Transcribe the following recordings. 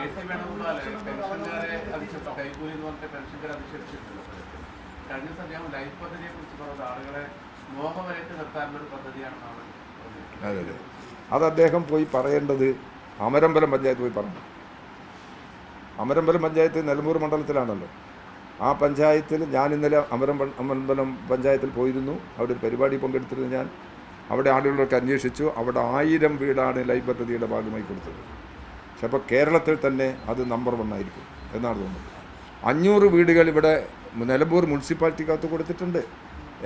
പെൻഷൻകാരെ അധിക്ഷേപിച്ചു. കൈക്കൂലി എന്ന് പറഞ്ഞിട്ട് പെൻഷൻകാരെ അധിക്ഷേപിച്ചിട്ടുണ്ടല്ലോ കഴിഞ്ഞ ദിവസം അദ്ദേഹം ലൈഫ് പദ്ധതിയെ കുറിച്ച് പറഞ്ഞത് ആളുകളെ മോഹവരയിട്ട് നിർത്താനുള്ള ഒരു പദ്ധതിയാണെന്നാണ് അതെ അത്. അദ്ദേഹം പോയി പറയേണ്ടത് അമരമ്പലം പഞ്ചായത്ത് പോയി പറഞ്ഞു അമരമ്പലം പഞ്ചായത്ത് നിലമ്പൂർ മണ്ഡലത്തിലാണല്ലോ. ആ പഞ്ചായത്തിൽ ഞാൻ ഇന്നലെ അമരമ്പ അമരമ്പലം പഞ്ചായത്തിൽ പോയിരുന്നു. അവിടെ ഒരു പരിപാടി പങ്കെടുത്തിരുന്നു ഞാൻ. അവിടെ ആളുകളൊക്കെ അന്വേഷിച്ചു. അവിടെ ആയിരം വീടാണ് ലൈഫ് പദ്ധതിയുടെ ഭാഗമായി കൊടുത്തത്. അപ്പോൾ കേരളത്തിൽ തന്നെ അത് നമ്പർ വൺ ആയിരിക്കും എന്നാണ് തോന്നുന്നത്. അഞ്ഞൂറ് വീടുകൾ ഇവിടെ നിലമ്പൂർ മുനിസിപ്പാലിറ്റിക്കകത്ത് കൊടുത്തിട്ടുണ്ട്.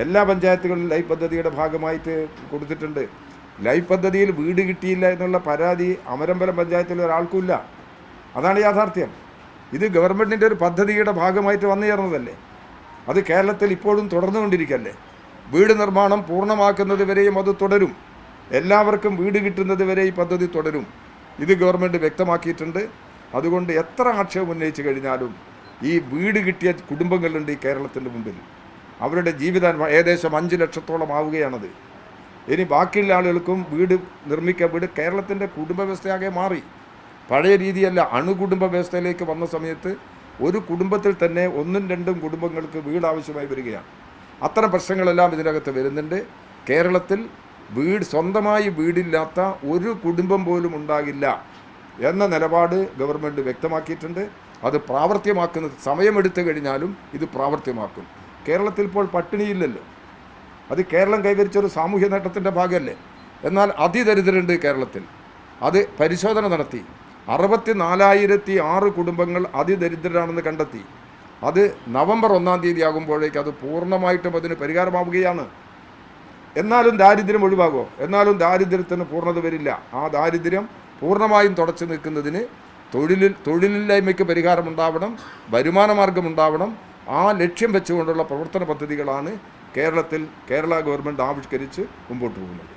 എല്ലാ പഞ്ചായത്തുകളിലും ലൈഫ് പദ്ധതിയുടെ ഭാഗമായിട്ട് കൊടുത്തിട്ടുണ്ട്. ലൈഫ് പദ്ധതിയിൽ വീട് കിട്ടിയില്ല എന്നുള്ള പരാതി അമരമ്പലം പഞ്ചായത്തിൽ ഒരാൾക്കുമില്ല. അതാണ് യാഥാർത്ഥ്യം. ഇത് ഗവൺമെന്റിന്റെ ഒരു പദ്ധതിയുടെ ഭാഗമായിട്ട് വന്നു ചേർന്നതല്ലേ? അത് കേരളത്തിൽ ഇപ്പോഴും തുടർന്നുകൊണ്ടിരിക്കല്ലേ? വീട് നിർമ്മാണം പൂർണമാക്കുന്നത് വരെയും അത് തുടരും. എല്ലാവർക്കും വീട് കിട്ടുന്നത് വരെ ഈ പദ്ധതി തുടരും. ഇത് ഗവൺമെന്റ് വ്യക്തമാക്കിയിട്ടുണ്ട്. അതുകൊണ്ട് എത്ര ആക്ഷേപം ഉന്നയിച്ചു കഴിഞ്ഞാലും ഈ വീട് കിട്ടിയ കുടുംബങ്ങളുണ്ട് ഈ കേരളത്തിന്റെ മുമ്പിൽ. അവരുടെ ജീവിതം ഏകദേശം അഞ്ച് ലക്ഷത്തോളം ആവുകയാണത്. ഇനി ബാക്കിയുള്ള ആളുകൾക്കും വീട് നിർമ്മിക്കാൻ വീട് കേരളത്തിന്റെ കുടുംബ വ്യവസ്ഥയാകെ മാറി. പഴയ രീതിയല്ല അണുകുടുംബ വ്യവസ്ഥയിലേക്ക് വന്ന സമയത്ത് ഒരു കുടുംബത്തിൽ തന്നെ ഒന്നും രണ്ടും കുടുംബങ്ങൾക്ക് വീട് ആവശ്യമായി വരികയാണ്. അത്തരം പ്രശ്നങ്ങളെല്ലാം ഇതിനകത്ത് വരുന്നുണ്ട്. കേരളത്തിൽ വീട് സ്വന്തമായി വീടില്ലാത്ത ഒരു കുടുംബം പോലും ഉണ്ടാകില്ല എന്ന നിലപാട് ഗവൺമെന്റ് വ്യക്തമാക്കിയിട്ടുണ്ട്. അത് പ്രാവർത്തികമാക്കുന്ന സമയമെടുത്തു കഴിഞ്ഞാലും ഇത് പ്രാവർത്തികമാക്കും. കേരളത്തിൽ ഇപ്പോൾ പട്ടിണിയില്ലല്ലോ. അത് കേരളം കൈവരിച്ച ഒരു സാമൂഹ്യ നേട്ടത്തിന്റെ ഭാഗമല്ലേ? എന്നാൽ അതിദരിദ്രരുണ്ട് കേരളത്തിൽ. അത് പരിശോധന നടത്തി. അറുപത്തി നാലായിരത്തി ആറ് കുടുംബങ്ങൾ അതിദരിദ്രരാണെന്ന് കണ്ടെത്തി. അത് നവംബർ ഒന്നാം തീയതി ആകുമ്പോഴേക്ക് അത് പൂർണമായിട്ടും അതിന് പരിഹാരമാവുകയാണ്. എന്നാലും ദാരിദ്ര്യം ഒഴിവാകുമോ എന്നാലും ദാരിദ്ര്യത്തിന് പൂർണത വരില്ല. ആ ദാരിദ്ര്യം പൂർണമായും തുടച്ചു നിൽക്കുന്നതിന് തൊഴിലിൽ തൊഴിലില്ലായ്മയ്ക്ക് പരിഹാരമുണ്ടാവണം വരുമാന മാർഗമുണ്ടാവണം ആ ലക്ഷ്യം വെച്ചുകൊണ്ടുള്ള പ്രവർത്തന പദ്ധതികളാണ് കേരളത്തിൽ കേരള ഗവൺമെന്റ് ആവിഷ്കരിച്ച് മുമ്പോട്ട് പോകുന്നത്.